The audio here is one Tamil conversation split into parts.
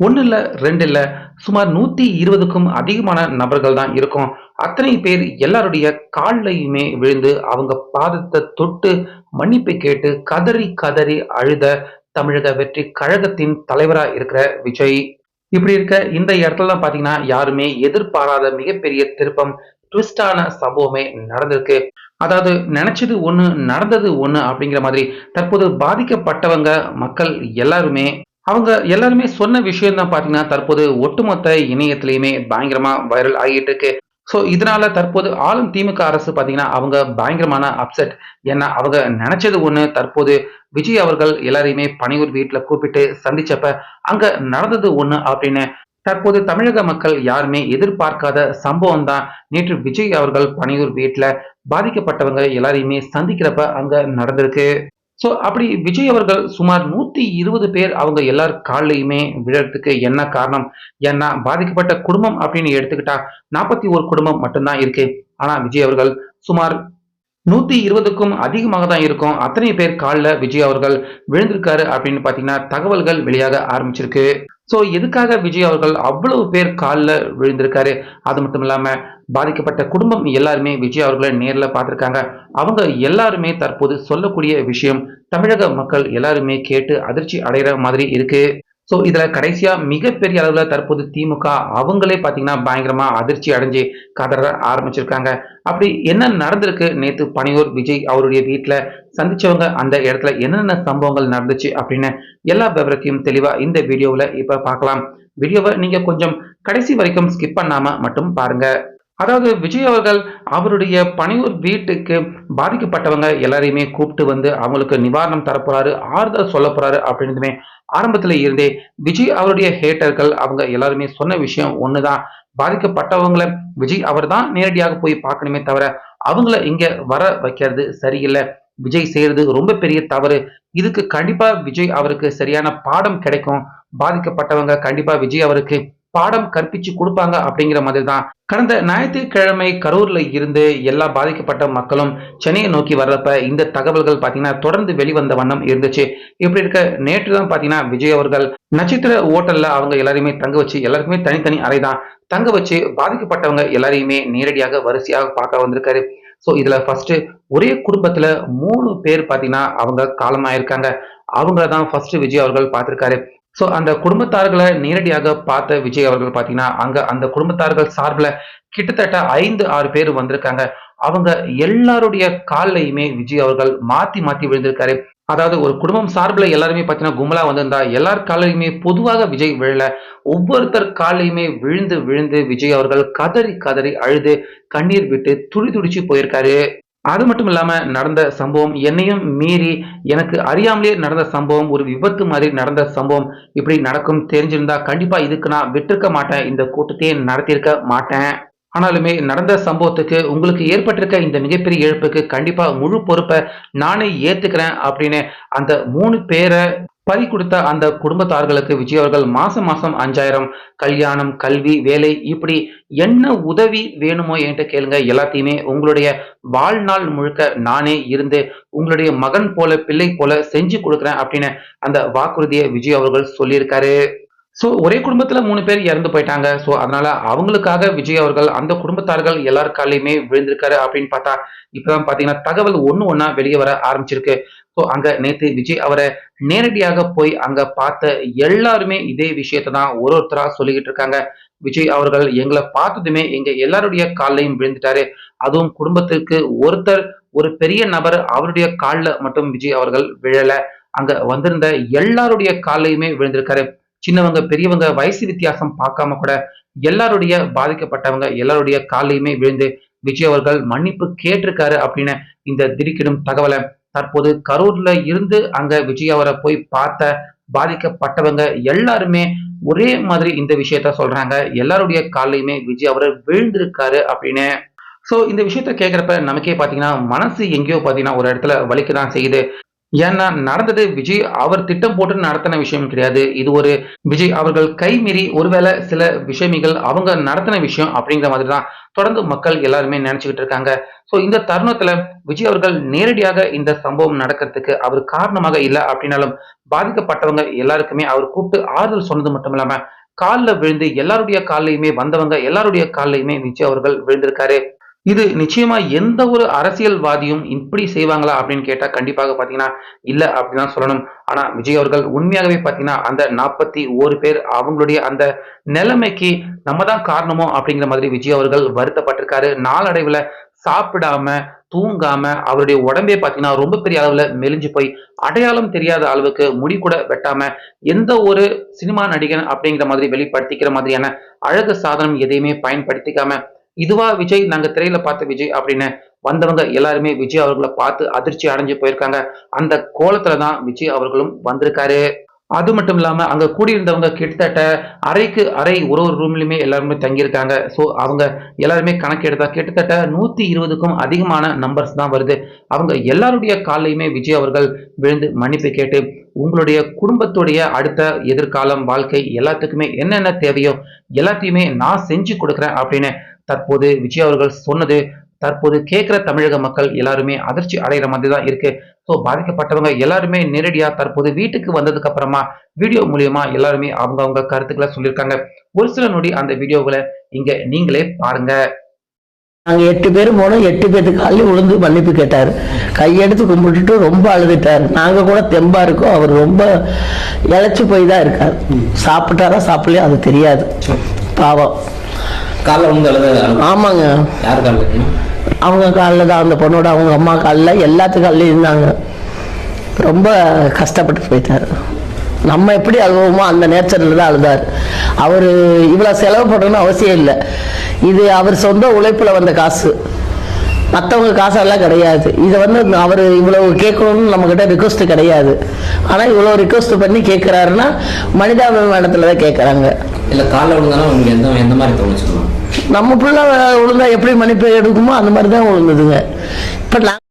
ஒன்று இல்லை ரெண்டு இல்லை சுமார் நூத்தி இருபதுக்கும் அதிகமான நபர்கள் தான் இருக்கும். அத்தனை பேர் எல்லாருடைய கால்லையுமே விழுந்து அவங்க பாதத்தை தொட்டு மன்னிப்பு கேட்டு கதறி கதறி அழுத தமிழக வெற்றி கழகத்தின் தலைவரா இருக்கிற விஜய். இப்படி இருக்க இந்த இடத்துல தான் பாத்தீங்கன்னா யாருமே எதிர்பாராத மிகப்பெரிய திருப்பம் ட்விஸ்டான சம்பவமே நடந்திருக்கு. அதாவது நினைச்சது ஒண்ணு நடந்தது ஒண்ணு அப்படிங்கிற மாதிரி தற்போது பாதிக்கப்பட்டவங்க மக்கள் எல்லாருமே அவங்க எல்லாருமே சொன்ன விஷயம் தான் பாத்தீங்கன்னா தற்போது ஒட்டுமொத்த இணையத்திலையுமே பயங்கரமா வைரல் ஆகிட்டு இருக்கு. ஸோ இதனால தற்போது ஆளும் திமுக அரசு பாத்தீங்கன்னா அவங்க பயங்கரமான அப்செட் ஏன்னா அவங்க நினைச்சது ஒண்ணு தற்போது விஜய் அவர்கள் எல்லாரையுமே பனையூர் வீட்டுல கூப்பிட்டு சந்திச்சப்ப அங்க நடந்தது ஒண்ணு அப்படின்னு தற்போது தமிழக மக்கள் யாருமே எதிர்பார்க்காத சம்பவம் தான் நேற்று விஜய் அவர்கள் பனையூர் வீட்டுல பாதிக்கப்பட்டவங்க எல்லாரையுமே சந்திக்கிறப்ப அங்க நடந்திருக்கு. ஸோ அப்படி விஜய் அவர்கள் சுமார் நூத்தி இருபது பேர் அவங்க எல்லார் காலையுமே விழறதுக்கு என்ன காரணம் ஏன்னா பாதிக்கப்பட்ட குடும்பம் அப்படின்னு எடுத்துக்கிட்டா நாற்பத்தி ஒரு குடும்பம் மட்டும்தான் இருக்கு. ஆனா விஜய் அவர்கள் சுமார் நூத்தி இருபதுக்கும் அதிகமாக தான் இருக்கும். அத்தனை பேர் காலில் விஜய் அவர்கள் விழுந்திருக்காரு அப்படின்னு பாத்தீங்கன்னா தகவல்கள் வெளியாக ஆரம்பிச்சிருக்கு. ஸோ எதுக்காக விஜய் அவர்கள் அவ்வளவு பேர் காலில் விழுந்திருக்காரு? அது மட்டும் இல்லாம பாதிக்கப்பட்ட குடும்பம் எல்லாருமே விஜய் அவர்களை நேரில் பார்த்துருக்காங்க. அவங்க எல்லாருமே தற்போது சொல்லக்கூடிய விஷயம் தமிழக மக்கள் எல்லாருமே கேட்டு அதிர்ச்சி அடைகிற மாதிரி இருக்கு. ஸோ இதில் கடைசியாக மிகப்பெரிய அளவில் தற்போது திமுக அவங்களே பார்த்தீங்கன்னா பயங்கரமாக அதிர்ச்சி அடைஞ்சு கதற ஆரம்பிச்சிருக்காங்க. அப்படி என்ன நடந்திருக்கு? நேற்று பனையூர் விஜய் அவருடைய வீட்டில் சந்திச்சவங்க அந்த இடத்துல என்னென்ன சம்பவங்கள் நடந்துச்சு அப்படின்னு எல்லா விவரத்தையும் தெளிவாக இந்த வீடியோவில் இப்போ பார்க்கலாம் வீடியோவை நீங்கள் கொஞ்சம் கடைசி வரைக்கும் ஸ்கிப் பண்ணாமல் மட்டும் பாருங்கள் அதாவது விஜய் அவர்கள் அவருடைய பனையூர் வீட்டுக்கு பாதிக்கப்பட்டவங்க எல்லாரையுமே கூப்பிட்டு வந்து அவங்களுக்கு நிவாரணம் தரப்போறாரு ஆறுதல் சொல்ல போறாரு அப்படின்றதுமே ஆரம்பத்துல இருந்தே விஜய் அவருடைய ஹேட்டர்கள் அவங்க எல்லாருமே சொன்ன விஷயம் ஒண்ணுதான். பாதிக்கப்பட்டவங்களை விஜய் அவர் தான் நேரடியாக போய் பார்க்கணுமே தவிர அவங்கள இங்க வர வைக்கிறது சரியில்லை. விஜய் செய்யறது ரொம்ப பெரிய தவறு. இதுக்கு கண்டிப்பா விஜய் அவருக்கு சரியான பாடம் கிடைக்கும். பாதிக்கப்பட்டவங்க கண்டிப்பா விஜய் அவருக்கு பாடம் கற்பிச்சு கொடுப்பாங்க அப்படிங்கிற மாதிரி தான் கடந்த ஞாயிற்றுக்கிழமை கரூர்ல இருந்து எல்லா பாதிக்கப்பட்ட மக்களும் சென்னையை நோக்கி வர்றப்ப இந்த தகவல்கள் பாத்தீங்கன்னா தொடர்ந்து வெளிவந்த வண்ணம் இருந்துச்சு. இப்படி இருக்க நேற்று தான் பாத்தீங்கன்னா விஜய் அவர்கள் நட்சத்திர ஓட்டல்ல அவங்க எல்லாரையுமே தங்க வச்சு எல்லாருக்குமே தனித்தனி அறை தான் தங்க வச்சு பாதிக்கப்பட்டவங்க எல்லாரையுமே நேரடியாக வரிசையாக பார்க்க வந்திருக்காரு. ஸோ இதுல ஃபர்ஸ்ட் ஒரே குடும்பத்துல மூணு பேர் பாத்தீங்கன்னா அவங்க காலமாயிருக்காங்க. அவங்கள தான் ஃபர்ஸ்ட் விஜய் அவர்கள் பார்த்திருக்காரு. ஸோ அந்த குடும்பத்தார்களை நேரடியாக பார்த்த விஜய் அவர்கள் பார்த்தீங்கன்னா அங்க அந்த குடும்பத்தார்கள் சார்பில் கிட்டத்தட்ட ஐந்து ஆறு பேர் வந்திருக்காங்க. அவங்க எல்லாருடைய காலையுமே விஜய் அவர்கள் மாத்தி மாத்தி விழுந்திருக்காரு. அதாவது ஒரு குடும்பம் சார்பில் எல்லாருமே பார்த்தீங்கன்னா கும்பலா வந்திருந்தா எல்லார் காலையுமே பொதுவாக விஜய் விழல. ஒவ்வொருத்தர் காலையுமே விழுந்து விழுந்து விஜய் அவர்கள் கதறி கதறி அழுது கண்ணீர் விட்டு துடி துடிச்சு போயிருக்காரு. அது மட்டும் இல்லாமல் நடந்த சம்பவம் என்னையும் மீறி எனக்கு அறியாமலே நடந்த சம்பவம் ஒரு விபத்து மாதிரி நடந்த சம்பவம் இப்படி நடக்கும் தெரிஞ்சிருந்தா கண்டிப்பாக இதுக்கு நான் விட்டுருக்க மாட்டேன். இந்த கூட்டத்தையே நடத்தியிருக்க மாட்டேன். ஆனாலுமே நடந்த சம்பவத்துக்கு உங்களுக்கு ஏற்பட்டிருக்க இந்த மிகப்பெரிய இழப்புக்கு கண்டிப்பாக முழு பொறுப்பை நானே ஏற்றுக்கிறேன் அப்படின்னு அந்த மூணு பேரை பறி கொடுத்த அந்த குடும்பத்தார்களுக்கு விஜய் அவர்கள் மாசம் மாசம் அஞ்சாயிரம் கல்யாணம் கல்வி வேலை இப்படி என்ன உதவி வேணுமோ என்கிட்ட கேளுங்க. எல்லாத்தையுமே உங்களுடைய வாழ்நாள் முழுக்க நானே இருந்து உங்களுடைய மகன் போல பிள்ளை போல செஞ்சு கொடுக்குறேன் அப்படின்னு அந்த வாக்குறுதியை விஜய் அவர்கள் சொல்லியிருக்காரு. ஸோ ஒரே குடும்பத்தில் மூணு பேர் இறந்து போயிட்டாங்க. ஸோ அதனால அவங்களுக்காக விஜய் அவர்கள் அந்த குடும்பத்தார்கள் எல்லாருக்காலையுமே விழுந்திருக்காரு அப்படின்னு பார்த்தா இப்போதான் பார்த்தீங்கன்னா தகவல் ஒன்று ஒன்றா வெளியே வர ஆரம்பிச்சிருக்கு. ஸோ அங்க நேற்று விஜய் அவரை நேரடியாக போய் அங்க பார்த்த எல்லாருமே இதே விஷயத்தை தான் ஒரு ஒருத்தரா சொல்லிக்கிட்டு இருக்காங்க. விஜய் அவர்கள் எங்களை பார்த்ததுமே எங்க எல்லாருடைய காலையும் விழுந்துட்டாரு. அதுவும் குடும்பத்திற்கு ஒருத்தர் ஒரு பெரிய நபர் அவருடைய காலில் மட்டும் விஜய் அவர்கள் விழல. அங்க வந்திருந்த எல்லாருடைய காலையுமே விழுந்திருக்காரு. சின்னவங்க பெரியவங்க வயசு வித்தியாசம் பார்க்காம கூட எல்லாருடைய பாதிக்கப்பட்டவங்க எல்லாருடைய காலையுமே விழுந்து விஜய் அவர்கள் மன்னிப்பு கேட்டிருக்காரு அப்படின்னு இந்த திடுக்கிடும் தகவலை தற்போது கரூர்ல இருந்து அங்க விஜய் அவரை போய் பார்த்த பாதிக்கப்பட்டவங்க எல்லாருமே ஒரே மாதிரி இந்த விஷயத்த சொல்றாங்க. எல்லாருடைய காலையுமே விஜய் அவர் விழுந்திருக்காரு அப்படின்னு. ஸோ இந்த விஷயத்த கேட்குறப்ப நமக்கே பார்த்தீங்கன்னா மனசு எங்கேயோ பார்த்தீங்கன்னா ஒரு இடத்துல வலிக்க தான் செய்யுது. ஏன்னா நடந்தது விஜய் அவர் திட்டம் போட்டு நடத்தின விஷயம் கிடையாது. இது ஒரு விஜய் அவர்கள் கைமீறி ஒருவேளை சில விஷயமிகள் அவங்க நடத்தின விஷயம் அப்படிங்கிற மாதிரி தான் தொடர்ந்து மக்கள் எல்லாருமே நினைச்சுக்கிட்டு இருக்காங்க. ஸோ இந்த தருணத்துல விஜய் அவர்கள் நேரடியாக இந்த சம்பவம் நடக்கிறதுக்கு அவர் காரணமாக இல்லை அப்படின்னாலும் பாதிக்கப்பட்டவங்க எல்லாருக்குமே அவர் கூப்பிட்டு ஆறுதல் சொன்னது மட்டும் இல்லாம காலில் விழுந்து எல்லாருடைய காலையுமே வந்தவங்க எல்லாருடைய காலையுமே விஜய் அவர்கள் விழுந்திருக்காரு. இது நிச்சயமா எந்த ஒரு அரசியல்வாதியும் இப்படி செய்வாங்களா அப்படின்னு கேட்டா கண்டிப்பாக பாத்தீங்கன்னா இல்ல அப்படின்னு சொல்லணும். ஆனா விஜய் அவர்கள் உண்மையாகவே பாத்தீங்கன்னா அந்த நாற்பத்தி ஒரு பேர் அவங்களுடைய அந்த நிலைமைக்கு நம்ம தான் காரணமோ அப்படிங்கிற மாதிரி விஜய் அவர்கள் வருத்தப்பட்டிருக்காரு. நாளடைவுல சாப்பிடாம தூங்காம அவருடைய உடம்பே பாத்தீங்கன்னா ரொம்ப பெரிய அளவுல மெலிஞ்சு போய் அடையாளம் தெரியாத அளவுக்கு முடி கூட வெட்டாம எந்த ஒரு சினிமா நடிகன் அப்படிங்கிற மாதிரி வெளிப்படுத்திக்கிற மாதிரியான அழகு சாதனம் எதையுமே பயன்படுத்திக்காம இதுவா விஜய்? நாங்க திரையில பார்த்த விஜய் அப்படின்னு வந்தவங்க எல்லாருமே விஜய் அவர்களை பார்த்து அதிர்ச்சி அடைஞ்சு போயிருக்காங்க. அந்த கோலத்துல தான் விஜய் அவர்களும் வந்திருக்காரு. அது மட்டும் இல்லாம அங்க கூடியிருந்தவங்க கிட்டத்தட்ட அறைக்கு அறை ஒரு ஒரு ரூம்லயுமே எல்லாருமே தங்கியிருக்காங்க. ஸோ அவங்க எல்லாருமே கணக்கு எடுத்தா கிட்டத்தட்ட நூத்தி இருபதுக்கும் அதிகமான நம்பர்ஸ் தான் வருது. அவங்க எல்லாருடைய காலையுமே விஜய் அவர்கள் விழுந்து மன்னிப்பு கேட்டு உங்களுடைய குடும்பத்துடைய அடுத்த எதிர்காலம் வாழ்க்கை எல்லாத்துக்குமே என்னென்ன தேவையோ எல்லாத்தையுமே நான் செஞ்சு கொடுக்குறேன் அப்படின்னு தற்போது விஜய் அவர்கள் சொன்னது தற்போது கேட்குற தமிழக மக்கள் எல்லாருமே அதிர்ச்சி அடைகிற மாதிரி தான் இருக்கு. ஸோ பாதிக்கப்பட்டவங்க எல்லாருமே நேரடியாக தற்போது வீட்டுக்கு வந்ததுக்கு அப்புறமா வீடியோ மூலியமா எல்லாருமே அவங்க அவங்க கருத்துக்களை சொல்லியிருக்காங்க. ஒரு சில நொடி அந்த வீடியோவில் இங்கே நீங்களே பாருங்க. நாங்க எட்டு பேர் போனோம். எட்டு பேருக்கு காலையில் விழுந்து மன்னிப்பு கேட்டார். கையெடுத்து கும்பிட்டுட்டு ரொம்ப அழுதுட்டார். நாங்க கூட தெம்பா இருக்கோம். அவர் ரொம்ப இழைச்சு போய் தான் இருக்கார். சாப்பிட்டாரா சாப்பிடலையா அது தெரியாது. பாவம். ஆமாங்க. அவங்க காலில் தான். அந்த பொண்ணோட அவங்க அம்மா காலில் எல்லாத்து காலிலையும் இருந்தாங்க ரொம்ப கஷ்டப்பட்டு போயிட்டார். நம்ம எப்படி அழுவோமோ அந்த நேச்சரில் தான் அழுதார். அவர் இவ்வளோ செலவு பண்ணணும்னு அவசியம் இல்லை. இது அவர் சொந்த உழைப்பில் வந்த காசு. மற்றவங்க காசெல்லாம் கிடையாது. இதை வந்து அவர் இவ்வளவு கேட்கணும்னு நம்மக்கிட்ட ரிக்வஸ்ட் கிடையாது. ஆனால் இவ்வளோ ரிக்வஸ்ட் பண்ணி கேட்குறாருன்னா மனிதாபிமானத்தில் தான் கேட்குறாங்க. இல்ல காலைல விழுந்தாலும் உங்களுக்கு எந்த எந்த மாதிரி தோணுச்சு நம்ம பிள்ளை விழுந்தா எப்படி மன்னிப்பு எடுக்குமோ அந்த மாதிரி தான் விழுந்ததுங்க. இப்போ நான்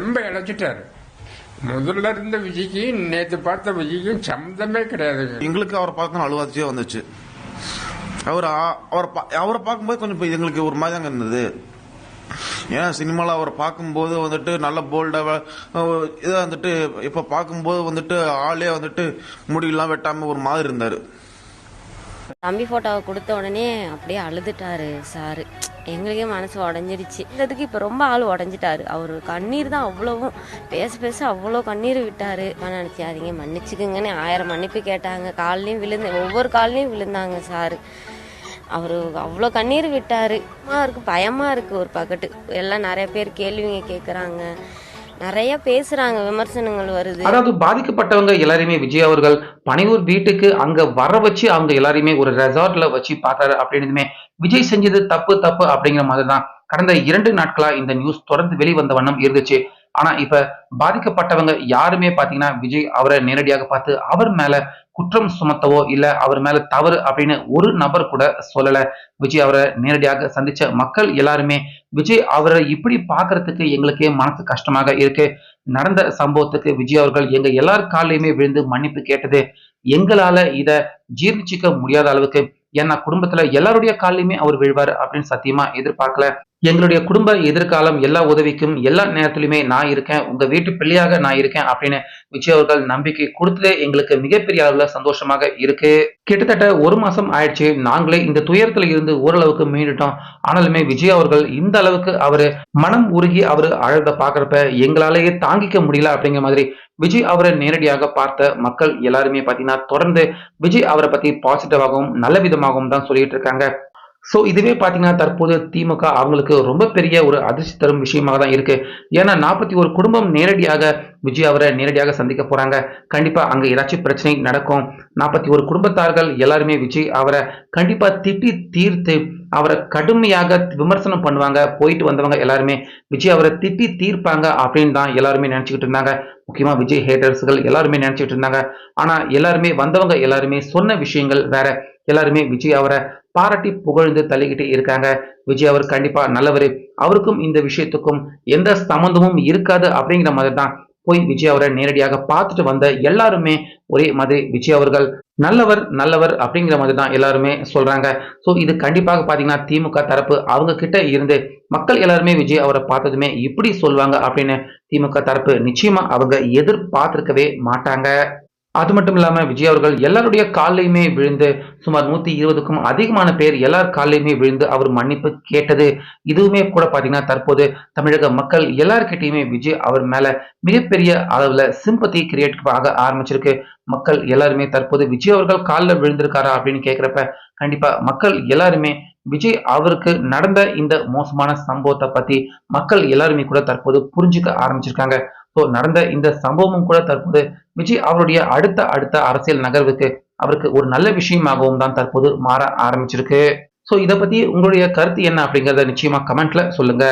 ரொம்ப இழைச்சிட்டாரு. முதல்ல இருந்த விஜய்க்கு நேத்து பார்த்த விஜய்க்கும் சம்மந்தமே கிடையாதுங்க. எங்களுக்கு அவரை பார்க்கணும் அழுவாச்சியே வந்துச்சு. அவர் அவரை பா- அவரை பார்க்கும்போது கொஞ்சம் இப்ப எங்களுக்கு ஒரு மாதிரி தாங்க இருந்தது. ஏன்னா சினிமாவில் அவரை பார்க்கும்போது வந்துட்டு நல்ல போல்டாக இதாக வந்துட்டு இப்போ பார்க்கும்போது வந்துட்டு ஆளே வந்துட்டு முடியெல்லாம் வெட்டாம ஒரு மாதிரி இருந்தார். தம்பி ஃபோட்டோவை கொடுத்த உடனே அப்படியே அழுதுட்டாரு சாரு. எங்களுக்கே மனசு உடஞ்சிருச்சு. இதுக்கு இப்போ ரொம்ப ஆள் உடஞ்சிட்டாரு. அவர் கண்ணீர் தான் அவ்வளவும் பேச பேச அவ்வளோ கண்ணீர் விட்டாரு. நினச்சாதீங்க மன்னிச்சுக்குங்கன்னு ஆயிரம் மன்னிப்பு கேட்டாங்க. கால்லையும் விழுந்து ஒவ்வொரு கால்லையும் விழுந்தாங்க சாரு. அவர் அவ்வளோ கண்ணீர் விட்டாரு. பயமா இருக்கு இருக்குது ஒரு பக்கத்து. எல்லாம் நிறைய பேர் கேள்விங்க கேட்குறாங்க நிறைய பேசுறாங்க விமர்சனங்கள் வருது. அதாவது பாதிக்கப்பட்டவங்க எல்லாரையுமே விஜய் அவர்கள் பனையூர் வீட்டுக்கு அங்க வர வச்சு அவங்க எல்லாரையுமே ஒரு ரெசார்ட்ல வச்சு பார்த்தாரு அப்படின்னதுமே விஜய் செஞ்சது தப்பு தப்பு அப்படிங்கிற மாதிரி தான் கடந்த இரண்டு நாட்களா இந்த நியூஸ் தொடர்ந்து வெளிவந்த வண்ணம் இருந்துச்சு. ஆனா இப்ப பாதிக்கப்பட்டவங்க யாருமே பாத்தீங்கன்னா விஜய் அவரை நேரடியாக பார்த்து அவர் மேல குற்றம் சுமத்தவோ இல்ல அவர் மேல தவறு அப்படின்னு ஒரு நபர் கூட சொல்லல. விஜய் அவரை நேரடியாக சந்திச்ச மக்கள் எல்லாருமே விஜய் அவரை இப்படி பார்க்கறதுக்கு எங்களுக்கே மனசு கஷ்டமாக இருக்கு. நடந்த சம்பவத்துக்கு விஜய் அவர்கள் எங்க எல்லார் காலையுமே விழுந்து மன்னிப்பு கேட்டது எங்களால இத ஜீர்ணிச்சிக்க முடியாத அளவுக்கு ஏன்னா குடும்பத்துல எல்லாருடைய காலையுமே அவர் விழுவார் அப்படின்னு சத்தியமா எதிர்பார்க்கல. எங்களுடைய குடும்ப எதிர்காலம் எல்லா உதவிக்கும் எல்லா நேரத்திலுமே நான் இருக்கேன் உங்க வீட்டு பிள்ளையாக நான் இருக்கேன் அப்படின்னு விஜய் அவர்கள் நம்பிக்கை கொடுத்ததே எங்களுக்கு மிகப்பெரிய அளவுல சந்தோஷமாக இருக்கு. கிட்டத்தட்ட ஒரு மாசம் ஆயிடுச்சு நாங்களே இந்த துயரத்துல இருந்து ஓரளவுக்கு மீண்டுட்டோம். ஆனாலுமே விஜய் அவர்கள் இந்த அளவுக்கு அவரு மனம் உருகி அவரு அழக பாக்குறப்ப எங்களாலேயே தாங்கிக்க முடியல அப்படிங்கிற மாதிரி விஜய் அவரை நேரடியாக பார்த்த மக்கள் எல்லாருமே பார்த்தீங்கன்னா தொடர்ந்து விஜய் அவரை பத்தி பாசிட்டிவாகவும் நல்ல விதமாகவும் தான் சொல்லிட்டு இருக்காங்க. ஸோ இதுவே பார்த்தீங்கன்னா தற்போது திமுக அவங்களுக்கு ரொம்ப பெரிய ஒரு அதிர்ச்சி தரும் விஷயமாக தான் இருக்கு. ஏன்னா நாற்பத்தி ஒரு குடும்பம் நேரடியாக விஜய் அவரை நேரடியாக சந்திக்க போறாங்க. கண்டிப்பா அங்க ஏதாச்சும் பிரச்சனை நடக்கும். நாற்பத்தி ஒரு குடும்பத்தார்கள் எல்லாருமே விஜய் அவரை கண்டிப்பா திட்டி தீர்த்து அவரை கடுமையாக விமர்சனம் பண்ணுவாங்க. போயிட்டு வந்தவங்க எல்லாருமே விஜய் அவரை திட்டி தீர்ப்பாங்க அப்படின்னு தான் எல்லாருமே நினைச்சுக்கிட்டு இருந்தாங்க. முக்கியமா விஜய் ஹேட்டர்ஸ்கள் எல்லாருமே நினைச்சுக்கிட்டு இருந்தாங்க. ஆனா எல்லாருமே வந்தவங்க எல்லாருமே சொன்ன விஷயங்கள் வேற. எல்லாருமே விஜய் அவரை பாராட்டி புகழ்ந்து தள்ளிக்கிட்டு இருக்காங்க. விஜய் அவர் கண்டிப்பா நல்லவர். அவருக்கும் இந்த விஷயத்துக்கும் எந்த சம்பந்தமும் இருக்காது அப்படிங்கிற மாதிரி தான் போய் விஜய் அவரை நேரடியாக பார்த்துட்டு வந்த எல்லாருமே ஒரே மாதிரி விஜய் அவர்கள் நல்லவர் நல்லவர் அப்படிங்கிற மாதிரி தான் எல்லாருமே சொல்றாங்க. ஸோ இது கண்டிப்பாக பார்த்தீங்கன்னா திமுக தரப்பு அவங்க கிட்ட இருந்து மக்கள் எல்லாருமே விஜய் அவரை பார்த்ததுமே இப்படி சொல்லுவாங்க அப்படின்னு திமுக தரப்பு நிச்சயமா அவங்க எதிர்பார்த்திருக்கவே மாட்டாங்க. அது மட்டும் இல்லாமல் விஜய் அவர்கள் எல்லாருடைய காலையுமே விழுந்து சுமார் நூத்தி இருபதுக்கும் அதிகமான பேர் எல்லார் காலையுமே விழுந்து அவர் மன்னிப்பு கேட்டது. இதுவுமே கூட பார்த்தீங்கன்னா தற்போது தமிழக மக்கள் எல்லார்கிட்டையுமே விஜய் அவர் மேல மிகப்பெரிய அளவுல சிம்பத்தி கிரியேட் ஆக ஆரம்பிச்சிருக்கு. மக்கள் எல்லாருமே தற்போது விஜய் அவர்கள் காலில் விழுந்திருக்காரா அப்படின்னு கேட்குறப்ப கண்டிப்பா மக்கள் எல்லாருமே விஜய் அவருக்கு நடந்த இந்த மோசமான சம்பவத்தை பத்தி மக்கள் எல்லாருமே கூட தற்போது புரிஞ்சுக்க ஆரம்பிச்சிருக்காங்க. ஸோ நடந்த இந்த சம்பவமும் கூட தற்போது விஜய் அவருடைய அடுத்த அடுத்த அரசியல் நகர்வுக்கு அவருக்கு ஒரு நல்ல விஷயமாகவும் தான் தற்போது மாற ஆரம்பிச்சிருக்கு. ஸோ இதை பத்தி உங்களுடைய கருத்து என்ன அப்படிங்கறத நிச்சயமா கமெண்ட்ல சொல்லுங்க.